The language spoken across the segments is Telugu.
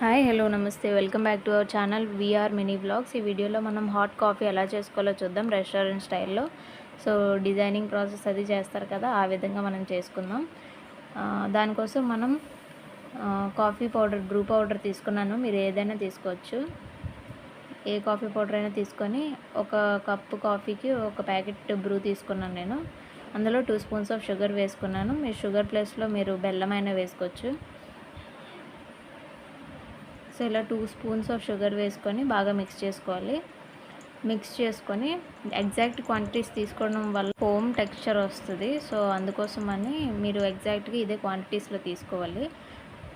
Hi hello namaste. Welcome back to our channel VR mini blogs ఈ వీడియోలో మనం హాట్ కాఫీ ఎలా చేసుకోవాలో చూద్దాం రెస్టారెంట్ స్టైల్లో. సో డిజైనింగ్ ప్రాసెస్ అది చేస్తారు కదా ఆ విధంగా మనం చేసుకుందాం. దానికోసం మనం కాఫీ పౌడర్ బ్రూ పౌడర్ తీసుకున్నాను. మీరు ఏదైనా తీసుకోవచ్చు. ఏ కాఫీ పౌడర్ అయినా తీసుకొని ఒక కప్పు కాఫీకి ఒక ప్యాకెట్ బ్రూ తీసుకున్నాను నేను. అందులో టూ స్పూన్స్ ఆఫ్ షుగర్ వేసుకున్నాను. మీరు షుగర్ ప్లేస్లో మీరు బెల్లం అయినా వేసుకోవచ్చు. సో ఇలా టూ స్పూన్స్ ఆఫ్ షుగర్ వేసుకొని బాగా మిక్స్ చేసుకోవాలి. మిక్స్ చేసుకొని ఎగ్జాక్ట్ క్వాంటిటీస్ తీసుకోవడం వల్ల ఫోమ్ టెక్స్చర్ వస్తుంది. సో అందుకోసం అని మీరు ఎగ్జాక్ట్గా ఇదే క్వాంటిటీస్లో తీసుకోవాలి.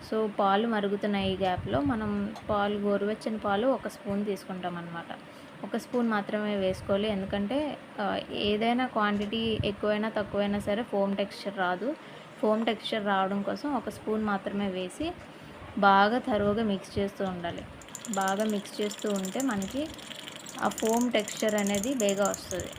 సో పాలు మరుగుతున్నాయి ఈ గ్యాప్లో మనం పాలు గోరువెచ్చని పాలు ఒక స్పూన్ తీసుకుంటాం అనమాట ఒక స్పూన్ మాత్రమే వేసుకోవాలి. ఎందుకంటే ఏదైనా క్వాంటిటీ ఎక్కువైనా తక్కువైనా సరే ఫోమ్ టెక్స్చర్ రాదు. ఫోమ్ టెక్స్చర్ రావడం కోసం ఒక స్పూన్ మాత్రమే వేసి బాగా తరువుగా మిక్స్ చేస్తూ ఉండాలి. బాగా మిక్స్ చేస్తూ ఉంటే మనకి ఆ ఫోమ్ టెక్స్చర్ అనేది బేగా వస్తుంది.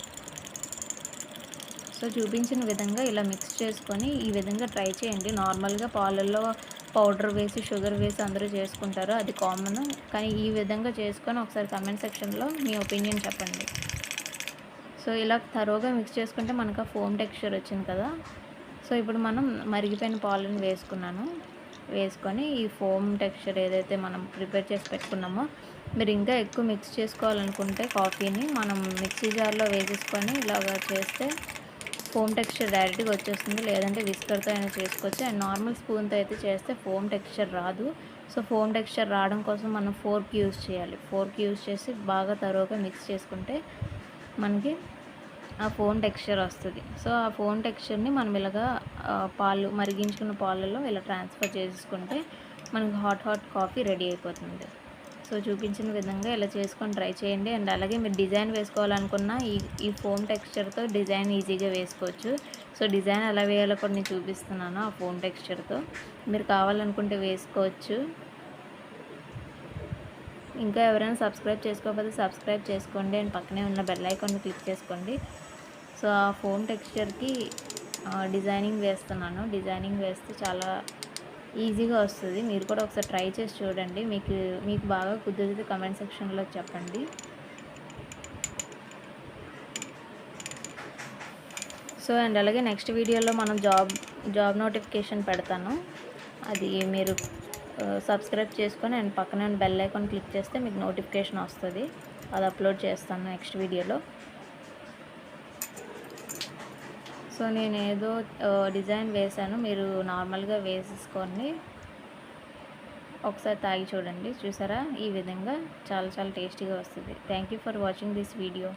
సో చూపించిన విధంగా ఇలా మిక్స్ చేసుకొని ఈ విధంగా ట్రై చేయండి. నార్మల్గా పాలల్లో పౌడర్ వేసి షుగర్ వేసి అందరూ చేసుకుంటారు. అది కామన్ కానీ ఈ విధంగా చేసుకొని ఒకసారి కమెంట్ సెక్షన్లో మీ ఒపీనియన్ చెప్పండి. సో ఇలా తరువుగా మిక్స్ చేసుకుంటే మనకు ఆ ఫోమ్ టెక్స్చర్ వచ్చింది కదా. సో ఇప్పుడు మనం మరిగిపోయిన పాలను వేసుకున్నాను. వేసుకొని ఈ ఫోమ్ టెక్స్చర్ ఏదైతే మనం ప్రిపేర్ చేసి పెట్టుకున్నామో మీరు ఇంకా ఎక్కువ మిక్స్ చేసుకోవాలనుకుంటే కాఫీని మనం మిక్సీ జార్లో వేసేసుకొని ఇలాగా చేస్తే ఫోమ్ టెక్స్చర్ డైరెక్ట్గా వచ్చేస్తుంది. లేదంటే విస్కర్తో అయినా చేసుకోవచ్చు. అండ్ నార్మల్ స్పూన్తో అయితే చేస్తే ఫోమ్ టెక్స్చర్ రాదు. సో ఫోమ్ టెక్స్చర్ రావడం కోసం మనం ఫోర్క్ యూజ్ చేయాలి. ఫోర్క్ యూజ్ చేసి బాగా తరువుగా మిక్స్ చేసుకుంటే మనకి ఆ ఫోన్ టెక్స్చర్ వస్తుంది. సో ఆ ఫోన్ టెక్స్చర్ని మనం ఇలాగా పాలు మరిగించుకున్న పాలలో ఇలా ట్రాన్స్ఫర్ చేసుకుంటే మనకి హాట్ హాట్ కాఫీ రెడీ అయిపోతుంది. సో చూపించిన విధంగా ఇలా చేసుకొని ట్రై చేయండి. అండ్ అలాగే మీరు డిజైన్ వేసుకోవాలనుకున్న ఈ ఈ ఫోమ్ టెక్స్చర్తో డిజైన్ ఈజీగా వేసుకోవచ్చు. సో డిజైన్ ఎలా వేయాలో కూడా నేను చూపిస్తున్నాను ఆ ఫోమ్ టెక్స్చర్తో. మీరు కావాలనుకుంటే వేసుకోవచ్చు. ఇంకా ఎవరైనా సబ్స్క్రైబ్ చేసుకోకపోతే సబ్స్క్రైబ్ చేసుకోండి. అండ్ పక్కనే ఉన్న బెల్ ఐకాన్ని క్లిక్ చేసుకోండి. సో ఆ ఫోన్ టెక్స్చర్కి డిజైనింగ్ వేస్తున్నాను. డిజైనింగ్ వేస్తే చాలా ఈజీగా వస్తుంది. మీరు కూడా ఒకసారి ట్రై చేసి చూడండి. మీకు మీకు బాగా కుదిరితే కమెంట్ సెక్షన్లో చెప్పండి. సో అండ్ అలాగే నెక్స్ట్ వీడియోలో మనం జాబ్ జాబ్ నోటిఫికేషన్ పెడతాను. అది మీరు సబ్స్క్రైబ్ చేసుకొని అండ్ పక్కన బెల్ ఐకాన్ క్లిక్ చేస్తే మీకు నోటిఫికేషన్ వస్తుంది. అది అప్లోడ్ చేస్తాను నెక్స్ట్ వీడియోలో. సో నేను ఏదో డిజైన్ వేశాను. మీరు నార్మల్గా వేసేసుకొని ఒకసారి తాగి చూడండి. చూసారా? ఈ విధంగా చాలా చాలా టేస్టీగా వస్తుంది. Thank you for watching this video.